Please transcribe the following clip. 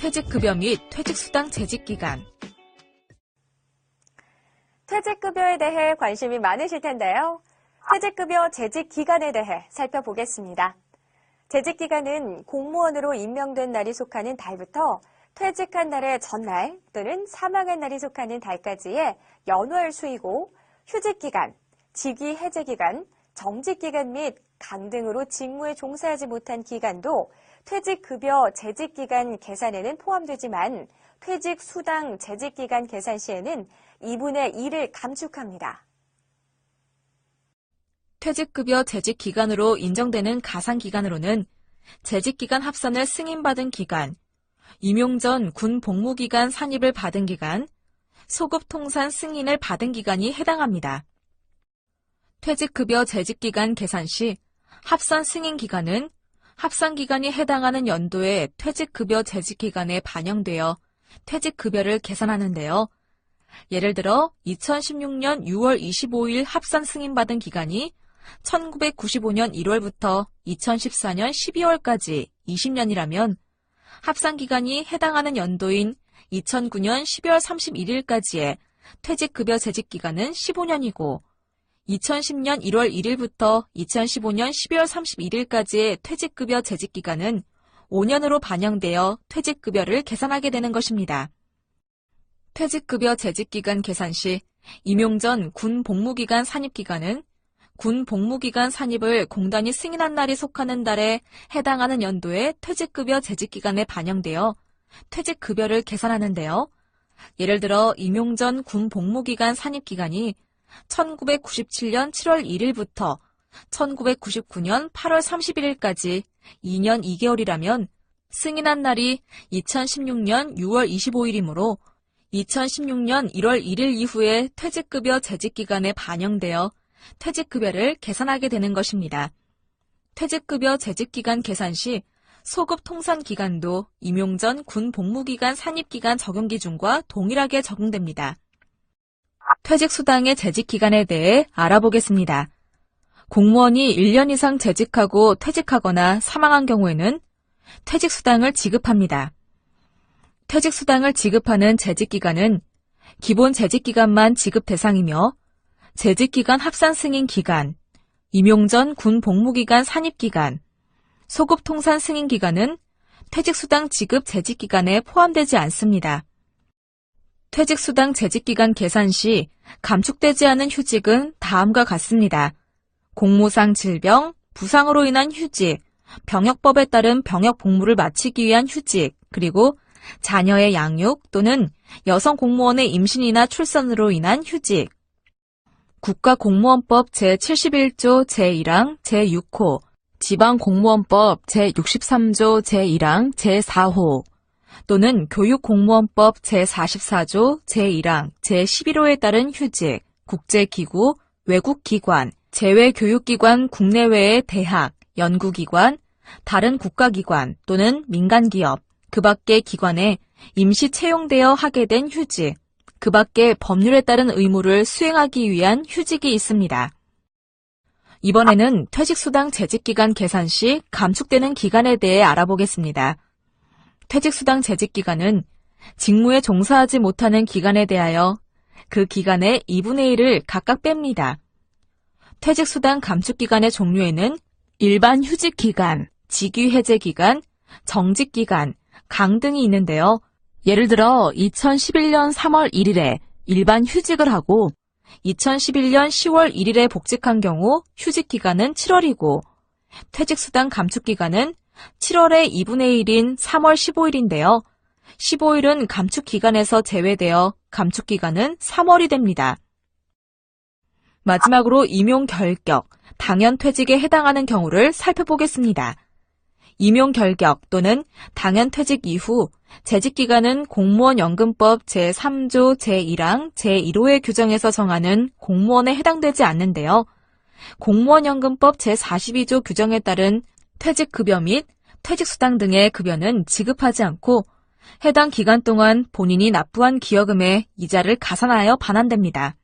퇴직급여 및 퇴직수당 재직기간 퇴직급여에 대해 관심이 많으실 텐데요. 퇴직급여 재직 기간에 대해 살펴보겠습니다. 재직 기간은 공무원으로 임명된 날이 속하는 달부터 퇴직한 날의 전날 또는 사망한 날이 속하는 달까지의 연월 수이고 휴직 기간, 직위 해제 기간, 정직 기간 및 강 등으로 직무에 종사하지 못한 기간도 퇴직급여 재직 기간 계산에는 포함되지만 퇴직 수당 재직 기간 계산 시에는 2분의 1을 감축합니다. 퇴직급여 재직기간으로 인정되는 가상기간으로는 재직기간 합산을 승인받은 기간, 임용 전 군 복무기간 산입을 받은 기간, 소급통산 승인을 받은 기간이 해당합니다. 퇴직급여 재직기간 계산 시 합산 승인 기간은 합산 기간이 해당하는 연도의 퇴직급여 재직기간에 반영되어 퇴직급여를 계산하는데요. 예를 들어 2016년 6월 25일 합산 승인받은 기간이 1995년 1월부터 2014년 12월까지 20년이라면 합산 기간이 해당하는 연도인 2009년 12월 31일까지의 퇴직급여 재직 기간은 15년이고 2010년 1월 1일부터 2015년 12월 31일까지의 퇴직급여 재직 기간은 5년으로 반영되어 퇴직급여를 계산하게 되는 것입니다. 퇴직급여 재직기간 계산 시 임용 전 군 복무기간 산입기간은 군 복무기간 산입을 공단이 승인한 날이 속하는 달에 해당하는 연도의 퇴직급여 재직기간에 반영되어 퇴직급여를 계산하는데요. 예를 들어 임용 전 군 복무기간 산입기간이 1997년 7월 1일부터 1999년 8월 31일까지 2년 2개월이라면 승인한 날이 2016년 6월 25일이므로 2016년 1월 1일 이후에 퇴직급여 재직기간에 반영되어 퇴직급여를 계산하게 되는 것입니다. 퇴직급여 재직기간 계산 시 소급 통산 기간도 임용 전 군 복무기간 산입기간 적용 기준과 동일하게 적용됩니다. 퇴직 수당의 재직 기간에 대해 알아보겠습니다. 공무원이 1년 이상 재직하고 퇴직하거나 사망한 경우에는 퇴직 수당을 지급합니다. 퇴직 수당을 지급하는 재직 기간은 기본 재직 기간만 지급 대상이며 재직 기간 합산 승인 기간, 임용 전 군 복무 기간 산입 기간, 소급 통산 승인 기간은 퇴직 수당 지급 재직 기간에 포함되지 않습니다. 퇴직수당 재직기간 계산 시 감축되지 않은 휴직은 다음과 같습니다. 공무상 질병, 부상으로 인한 휴직, 병역법에 따른 병역 복무를 마치기 위한 휴직, 그리고 자녀의 양육 또는 여성 공무원의 임신이나 출산으로 인한 휴직. 국가공무원법 제71조 제1항 제6호, 지방공무원법 제63조 제1항 제4호, 또는 교육공무원법 제44조 제1항 제11호에 따른 휴직, 국제기구, 외국기관, 재외교육기관 국내외의 대학, 연구기관, 다른 국가기관 또는 민간기업, 그 밖의 기관에 임시 채용되어 하게 된 휴직, 그 밖의 법률에 따른 의무를 수행하기 위한 휴직이 있습니다. 이번에는 퇴직수당 재직기간 계산 시 감축되는 기간에 대해 알아보겠습니다. 퇴직수당 재직기간은 직무에 종사하지 못하는 기간에 대하여 그 기간의 2분의 1을 각각 뺍니다. 퇴직수당 감축기간의 종류에는 일반 휴직기간, 직위해제기간, 정직기간, 강 등이 있는데요. 예를 들어 2011년 3월 1일에 일반 휴직을 하고 2011년 10월 1일에 복직한 경우 휴직 기간은 7월이고 퇴직수당 감축 기간은 7월의 2분의 1인 3월 15일인데요. 15일은 감축 기간에서 제외되어 감축 기간은 3월이 됩니다. 마지막으로 임용 결격, 당연 퇴직에 해당하는 경우를 살펴보겠습니다. 임용 결격 또는 당연 퇴직 이후 재직 기간은 공무원 연금법 제3조 제1항 제1호의 규정에서 정하는 공무원에 해당되지 않는데요. 공무원 연금법 제42조 규정에 따른 퇴직급여 및 퇴직수당 등의 급여는 지급하지 않고 해당 기간 동안 본인이 납부한 기여금에 이자를 가산하여 반환됩니다.